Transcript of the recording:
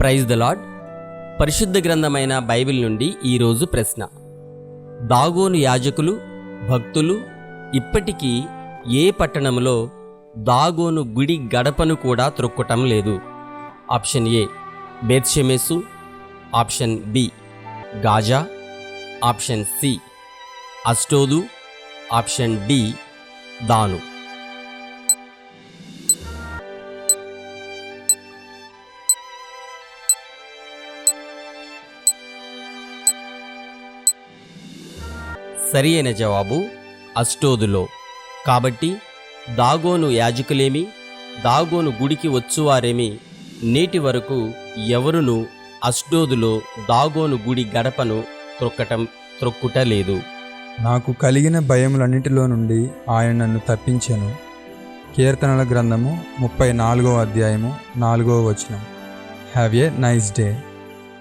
Praise the lord పరిశుద్ధ గ్రంథమైన Bible నుండి ఈరోజు ప్రశ్న. దాగోను యాజకులు భక్తులు ఇప్పటికీ ఏ పట్టణంలో దాగోను గుడి గడపను కూడా త్రొక్కటం లేదు. Option A బేత్షెమేసు. Option B Gaza. Option C అస్టోదు. Option D దాను. సరి అయిన జవాబు అష్టోదులో కాబట్టి దాగోను యాజకులేమి దాగోను గుడికి వచ్చువారేమి నేటి వరకు ఎవరును అష్టోదులో దాగోను గుడి గడపను త్రొక్కటం త్రొక్కుటలేదు. నాకు కలిగిన భయములన్నిటిలో నుండి ఆయన నన్ను తప్పించాను. కీర్తనల గ్రంథము ముప్పై నాలుగో అధ్యాయము నాలుగో వచనం. Have a nice day